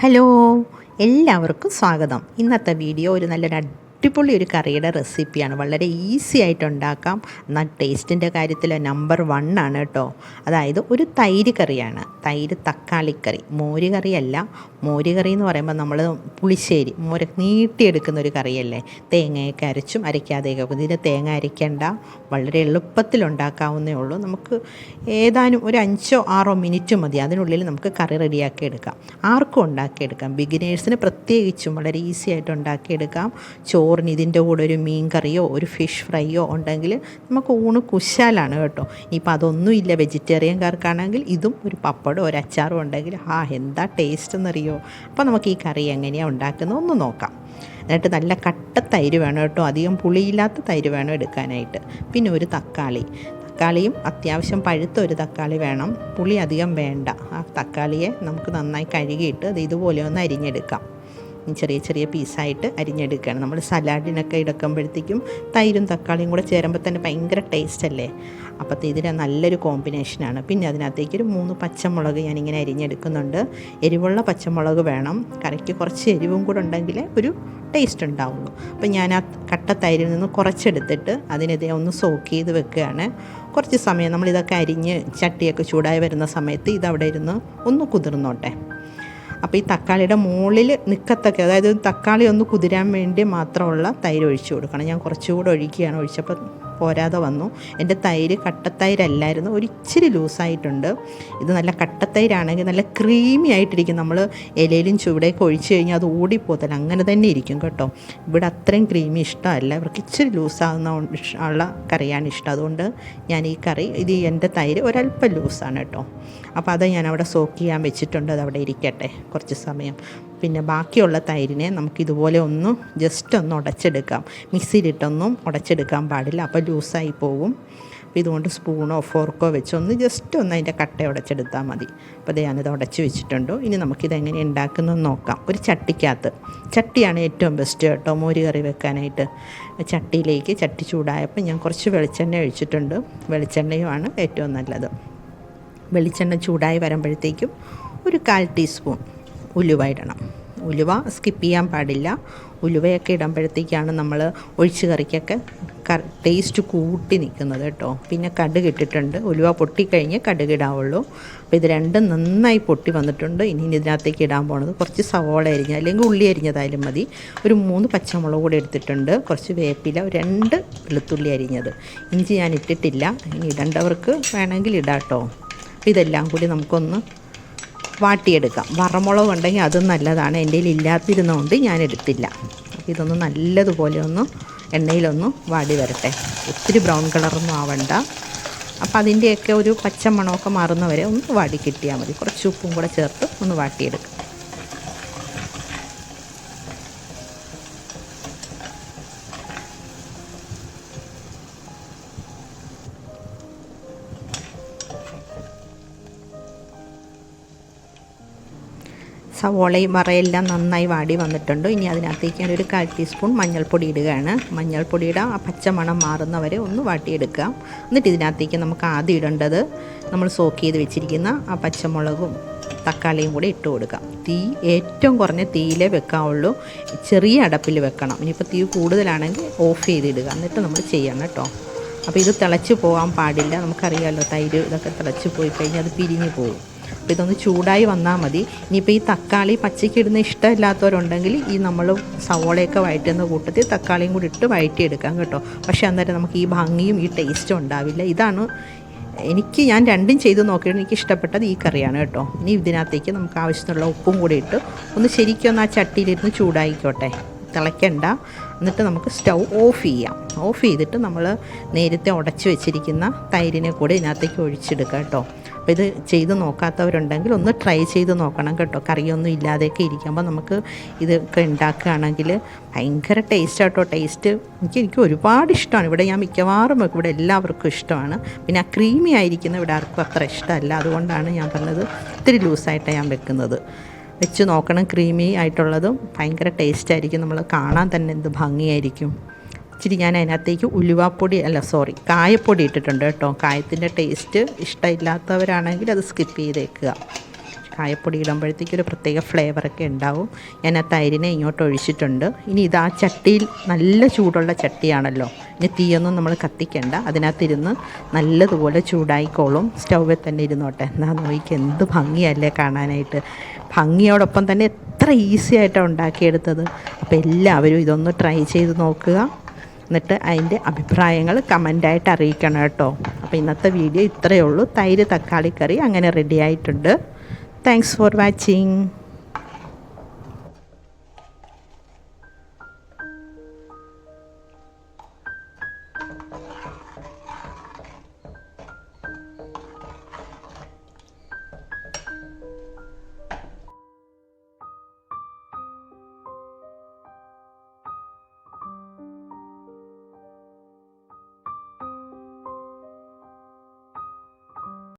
Hello എല്ലാവർക്കും സ്വാഗതം. ഇന്നത്തെ വീഡിയോ ഒരു നല്ലൊരു അടിപൊളി ഒരു കറിയുടെ റെസിപ്പിയാണ്. വളരെ ഈസി ആയിട്ട് ഉണ്ടാക്കാം എന്നാൽ ടേസ്റ്റിന്റെ കാര്യത്തിൽ നമ്പർ വൺ ആണ് കേട്ടോ. അതായത് ഒരു തൈര് കറിയാണ്. തൈര് തക്കാളിക്കറി മോര് കറിയല്ല. മോര് കറി എന്ന് പറയുമ്പോൾ നമ്മൾ പുളിശ്ശേരി മോര് നീട്ടിയെടുക്കുന്ന ഒരു കറിയല്ലേ? തേങ്ങയൊക്കെ അരച്ചും അരയ്ക്കാതെയൊക്കെ വെക്കും. ഇതിന് തേങ്ങ അരയ്ക്കേണ്ട. വളരെ എളുപ്പത്തിൽ ഉണ്ടാക്കാവുന്നേ ഉള്ളൂ. നമുക്ക് ഏതാനും ഒരു അഞ്ചോ ആറോ മിനിറ്റ് മതി. അതിനുള്ളിൽ നമുക്ക് കറി റെഡിയാക്കി എടുക്കാം ആർക്കും ഉണ്ടാക്കിയെടുക്കാം. ബിഗിനേഴ്സിന് പ്രത്യേകിച്ചും വളരെ ഈസി ആയിട്ട് ഉണ്ടാക്കിയെടുക്കാം. ചോറിന് ഇതിന്റെ കൂടെ ഒരു മീൻ കറിയോ ഒരു ഫിഷ് ഫ്രൈയോ ഉണ്ടെങ്കിൽ നമുക്ക് ഊണ് കുശാലാണ് കേട്ടോ. ഇപ്പം അതൊന്നും ഇല്ല. വെജിറ്റേറിയൻകാർക്കാണെങ്കിൽ ഇതും ഒരു പപ്പടോ ഒരു അച്ചാറോ ഉണ്ടെങ്കിൽ ആ എന്താ ടേസ്റ്റ് എന്നറിയോ? അപ്പോൾ നമുക്ക് ഈ കറി എങ്ങനെയാണ് ഉണ്ടാക്കുന്നത് ഒന്ന് നോക്കാം. എന്നിട്ട് നല്ല കട്ട തൈര് വേണം കേട്ടോ. അധികം പുളിയില്ലാത്ത തൈര് വേണം എടുക്കാനായിട്ട്. പിന്നെ ഒരു തക്കാളി. തക്കാളിയും അത്യാവശ്യം പഴുത്ത ഒരു തക്കാളി വേണം. പുളി അധികം വേണ്ട. ആ തക്കാളിയെ നമുക്ക് നന്നായി കഴുകിയിട്ട് അത് ഇതുപോലെ ഒന്ന് അരിഞ്ഞെടുക്കാം. ചെറിയ ചെറിയ പീസായിട്ട് അരിഞ്ഞെടുക്കുകയാണ്. നമ്മൾ സലാഡിനൊക്കെ എടുക്കുമ്പോഴത്തേക്കും തൈരും തക്കാളിയും കൂടെ ചേരുമ്പോൾ തന്നെ ഭയങ്കര ടേസ്റ്റ് അല്ലേ? അപ്പോൾ ഇതിന് നല്ലൊരു കോമ്പിനേഷനാണ് പിന്നെ അതിനകത്തേക്ക് ഒരു മൂന്ന് പച്ചമുളക് ഞാനിങ്ങനെ അരിഞ്ഞെടുക്കുന്നുണ്ട്. എരിവുള്ള പച്ചമുളക് വേണം. കറിക്ക് കുറച്ച് എരിവും കൂടെ ഉണ്ടെങ്കിൽ ഒരു ടേസ്റ്റ് ഉണ്ടാവുള്ളൂ. അപ്പോൾ ഞാൻ ആ കട്ട തൈരിൽ നിന്ന് കുറച്ചെടുത്തിട്ട് അതിനെതിരെ ഒന്ന് സോക്ക് ചെയ്ത് വെക്കുകയാണ്. കുറച്ച് സമയം നമ്മളിതൊക്കെ അരിഞ്ഞ് ചട്ടിയൊക്കെ ചൂടായി വരുന്ന സമയത്ത് ഇതവിടെ ഇരുന്ന് ഒന്ന് കുതിർന്നോട്ടെ. അപ്പോൾ ഈ തക്കാളിയുടെ മുകളിൽ നിൽക്കത്തൊക്കെ അതായത് തക്കാളി ഒന്ന് കുതിരാൻ വേണ്ടി മാത്രമുള്ള തൈര് ഒഴിച്ചു കൊടുക്കണം. ഞാൻ കുറച്ചുകൂടെ ഒഴിക്കുകയാണ് ഒഴിച്ചപ്പോൾ പോരാതെ വന്നു. എന്റെ തൈര് കട്ടത്തൈരല്ലായിരുന്നു. ഒരു ഇച്ചിരി ലൂസായിട്ടുണ്ട്. ഇത് നല്ല കട്ടത്തൈരാണെങ്കിൽ നല്ല ക്രീമി ആയിട്ടിരിക്കും. നമ്മൾ ഇലയിലും ചുവടേക്ക് ഒഴിച്ചു കഴിഞ്ഞാൽ അത് ഓടിപ്പോത്തല്ല അങ്ങനെ തന്നെ ഇരിക്കും കേട്ടോ. ഇവിടെ അത്രയും ക്രീമി ഇഷ്ടമല്ല. ഇവർക്ക് ഇച്ചിരി ലൂസാകുന്ന ഉള്ള കറിയാണ് ഇഷ്ടം. അതുകൊണ്ട് ഞാൻ ഈ കറി ഇത് എന്റെ തൈര് ഒരല്പം ലൂസാണ് കേട്ടോ. അപ്പോൾ അത് ഞാൻ അവിടെ സോക്ക് ചെയ്യാൻ വെച്ചിട്ടുണ്ട്. അത് അവിടെ ഇരിക്കട്ടെ കുറച്ച് സമയം. പിന്നെ ബാക്കിയുള്ള തൈരിനെ നമുക്കിതുപോലെ ഒന്ന് ജസ്റ്റ് ഒന്ന് ഉടച്ചെടുക്കാം. മിക്സിയിലിട്ടൊന്നും ഉടച്ചെടുക്കാൻ പാടില്ല. അപ്പോൾ ലൂസായി പോകും അപ്പോൾ ഇതുകൊണ്ട് സ്പൂണോ ഫോർക്കോ വെച്ചൊന്ന് ജസ്റ്റ് ഒന്ന് അതിന്റെ കട്ട ഉടച്ചെടുത്താൽ മതി. അപ്പോൾ അത് ഞാനിത് ഉടച്ച് വെച്ചിട്ടുണ്ട്. ഇനി നമുക്കിത് എങ്ങനെ ഉണ്ടാക്കുന്നതെന്ന് നോക്കാം. ഒരു ചട്ടിക്കകത്ത്. ചട്ടിയാണ് ഏറ്റവും ബെസ്റ്റ് കേട്ടോ. മോര് കറി വെക്കാനായിട്ട്. ചട്ടിയിലേക്ക് ചട്ടി ചൂടായപ്പോൾ ഞാൻ കുറച്ച് വെളിച്ചെണ്ണ ഒഴിച്ചിട്ടുണ്ട്. വെളിച്ചെണ്ണയുമാണ് ഏറ്റവും നല്ലത്. വെളിച്ചെണ്ണ ചൂടായി വരുമ്പോഴത്തേക്കും ഒരു കാൽ ടീസ്പൂൺ ഉലുവ ഇടണം. ഉലുവ സ്കിപ്പ് ചെയ്യാൻ പാടില്ല. ഉലുവയൊക്കെ ഇടുമ്പോഴത്തേക്കാണ് നമ്മൾ ഒഴിച്ച് കറിക്കൊക്കെ ടേസ്റ്റ് കൂട്ടി നിൽക്കുന്നത് കേട്ടോ. പിന്നെ കടുക് ഇട്ടിട്ടുണ്ട്. ഉലുവ പൊട്ടിക്കഴിഞ്ഞ് കടുക് ഇടാവുള്ളൂ. അപ്പോൾ ഇത് രണ്ടും നന്നായി പൊട്ടി വന്നിട്ടുണ്ട്. ഇനി ഇതിനകത്തേക്ക് ഇടാൻ പോണത് കുറച്ച് സവോള അരിഞ്ഞ അല്ലെങ്കിൽ ഉള്ളി അരിഞ്ഞതായാലും മതി. ഒരു മൂന്ന് പച്ചമുളക് കൂടി എടുത്തിട്ടുണ്ട്. കുറച്ച് വേപ്പില രണ്ട് വെളുത്തുള്ളി അരിഞ്ഞത്. ഇഞ്ചി ഞാൻ ഇട്ടിട്ടില്ല. ഇനി ഇടേണ്ടവർക്ക് വേണമെങ്കിൽ ഇടാം കേട്ടോ ഇതെല്ലാം കൂടി നമുക്കൊന്ന് വാട്ടിയെടുക്കാം. വറമുളക് ഉണ്ടെങ്കിൽ അതും നല്ലതാണ്. എന്റെ കയ്യിൽ ഇല്ലാതിരുന്നതുകൊണ്ട് ഞാൻ എടുത്തില്ല. ഇതൊന്ന് നല്ലതുപോലെ ഒന്ന് എണ്ണയിലൊന്ന് വാടി വരട്ടെ. ഒത്തിരി ബ്രൗൺ കളറൊന്നും ആവണ്ട. അപ്പോൾ അതിന്റെയൊക്കെ ഒരു പച്ച മണമൊക്കെ മാറുന്നവരെ ഒന്ന് വാടി കിട്ടിയാൽ മതി. കുറച്ച് ഉപ്പും കൂടെ ചേർത്ത് ഒന്ന് വാട്ടിയെടുക്കാം. സവോളയും വറയെല്ലാം നന്നായി വാടി വന്നിട്ടുണ്ട്. ഇനി അതിനകത്തേക്ക് ഞാനൊരു കാൽ ടീസ്പൂൺ മഞ്ഞൾപ്പൊടി ഇടുകയാണ്. മഞ്ഞൾപ്പൊടിയുടെ ആ പച്ചമണം മാറുന്നവരെ ഒന്ന് വാട്ടിയെടുക്കുക. എന്നിട്ട് ഇതിനകത്തേക്ക് നമുക്ക് ആദ്യം ഇടേണ്ടത് നമ്മൾ സോക്ക് ചെയ്ത് വെച്ചിരിക്കുന്ന ആ പച്ചമുളകും തക്കാളിയും കൂടി ഇട്ട് കൊടുക്കാം തീ ഏറ്റവും കുറഞ്ഞ തീയിലേ വെക്കാവുള്ളൂ. ചെറിയ അടപ്പിൽ വെക്കണം. ഇനിയിപ്പോൾ തീ കൂടുതലാണെങ്കിൽ ഓഫ് ചെയ്തിടുക. എന്നിട്ട് നമ്മൾ ചെയ്യണം കേട്ടോ. അപ്പോൾ ഇത് തിളച്ച് പോകാൻ പാടില്ല. നമുക്കറിയാമല്ലോ തൈര് ഇതൊക്കെ തിളച്ച് പോയി കഴിഞ്ഞാൽ അത് പിരിഞ്ഞ് പോകും. അപ്പോൾ ഇതൊന്ന് ചൂടായി വന്നാൽ മതി. ഇനിയിപ്പോൾ ഈ തക്കാളി പച്ചയ്ക്ക് ഇടുന്ന ഇഷ്ടമില്ലാത്തവരുണ്ടെങ്കിൽ ഈ നമ്മൾ സവോളയൊക്കെ വഴറ്റുന്ന കൂട്ടത്തിൽ തക്കാളിയും കൂടി ഇട്ട് വഴറ്റിയെടുക്കാം കേട്ടോ. പക്ഷേ അന്നേരം നമുക്ക് ഈ ഭംഗിയും ഈ ടേസ്റ്റും ഉണ്ടാവില്ല. ഇതാണ് എനിക്ക് ഞാൻ രണ്ടും ചെയ്ത് നോക്കിയിട്ട് എനിക്ക് ഇഷ്ടപ്പെട്ടത് ഈ കറിയാണ് കേട്ടോ. ഇനി ഇതിനകത്തേക്ക് നമുക്ക് ആവശ്യത്തിനുള്ള ഉപ്പും കൂടി ഇട്ട് ഒന്ന് ശരിക്കും ഒന്ന് ആ ചട്ടിയിലിരുന്ന് ചൂടായിക്കോട്ടെ. തിളയ്ക്കണ്ട. എന്നിട്ട് നമുക്ക് സ്റ്റൗ ഓഫ് ചെയ്യാം. ഓഫ് ചെയ്തിട്ട് നമ്മൾ നേരത്തെ ഉടച്ച് വെച്ചിരിക്കുന്ന തൈരിനെ കൂടെ ഇതിനകത്തേക്ക് ഒഴിച്ചെടുക്കാം കേട്ടോ. അപ്പോൾ ഇത് ചെയ്ത് നോക്കാത്തവരുണ്ടെങ്കിൽ ഒന്ന് ട്രൈ ചെയ്ത് നോക്കണം കേട്ടോ. കറിയൊന്നും ഇല്ലാതെയൊക്കെ ഇരിക്കുമ്പോൾ നമുക്ക് ഇതൊക്കെ ഉണ്ടാക്കുകയാണെങ്കിൽ ഭയങ്കര ടേസ്റ്റ് ആട്ടോ. ടേസ്റ്റ് എനിക്ക് എനിക്ക് ഒരുപാട് ഇഷ്ടമാണ്. ഇവിടെ ഞാൻ മിക്കവാറും ഇവിടെ എല്ലാവർക്കും ഇഷ്ടമാണ്. പിന്നെ ആ ക്രീമി ആയിരിക്കുന്ന ഇവിടെ ആർക്കും അത്ര ഇഷ്ടമല്ല. അതുകൊണ്ടാണ് ഞാൻ പറഞ്ഞത് ഇത്തിരി ലൂസായിട്ടാണ് ഞാൻ വെക്കുന്നത്. വെച്ച് നോക്കണം. ക്രീമി ആയിട്ടുള്ളതും ഭയങ്കര ടേസ്റ്റ് ആയിരിക്കും. നമ്മൾ കാണാൻ തന്നെ എന്ത് ഭംഗിയായിരിക്കും. ഇച്ചിരി ഞാൻ അതിനകത്തേക്ക് ഉലുവാപ്പൊടി അല്ല സോറി കായപ്പൊടി ഇട്ടിട്ടുണ്ട് കേട്ടോ. കായത്തിന്റെ ടേസ്റ്റ് ഇഷ്ടമില്ലാത്തവരാണെങ്കിൽ അത് സ്കിപ്പ് ചെയ്തേക്കുക. കായപ്പൊടി ഇടുമ്പോഴത്തേക്കൊരു പ്രത്യേക ഫ്ലേവറൊക്കെ ഉണ്ടാവും. ഞാൻ ആ തൈരിനെ ഇങ്ങോട്ട് ഒഴിച്ചിട്ടുണ്ട്. ഇനി ഇത് ആ ചട്ടിയിൽ നല്ല ചൂടുള്ള ചട്ടിയാണല്ലോ. ഇനി തീയൊന്നും നമ്മൾ കത്തിക്കണ്ട. അതിനകത്തിരുന്ന് നല്ലതുപോലെ ചൂടായിക്കോളും. സ്റ്റൗവിൽ തന്നെ ഇരുന്നോട്ടെ. എന്നാ നോക്കി എന്ത് ഭംഗിയല്ലേ കാണാനായിട്ട്. ഭംഗിയോടൊപ്പം തന്നെ എത്ര ഈസി ആയിട്ടാണ് ഉണ്ടാക്കിയെടുത്തത്. അപ്പോൾ എല്ലാവരും ഇതൊന്ന് ട്രൈ ചെയ്ത് നോക്കുക. എന്നിട്ട് അതിന്റെ അഭിപ്രായങ്ങൾ കമന്റായിട്ട് അറിയിക്കണം കേട്ടോ. അപ്പോൾ ഇന്നത്തെ വീഡിയോ ഇത്രയേ ഉള്ളൂ. തൈര് തക്കാളി കറി അങ്ങനെ റെഡി ആയിട്ടുണ്ട്. Thanks for watching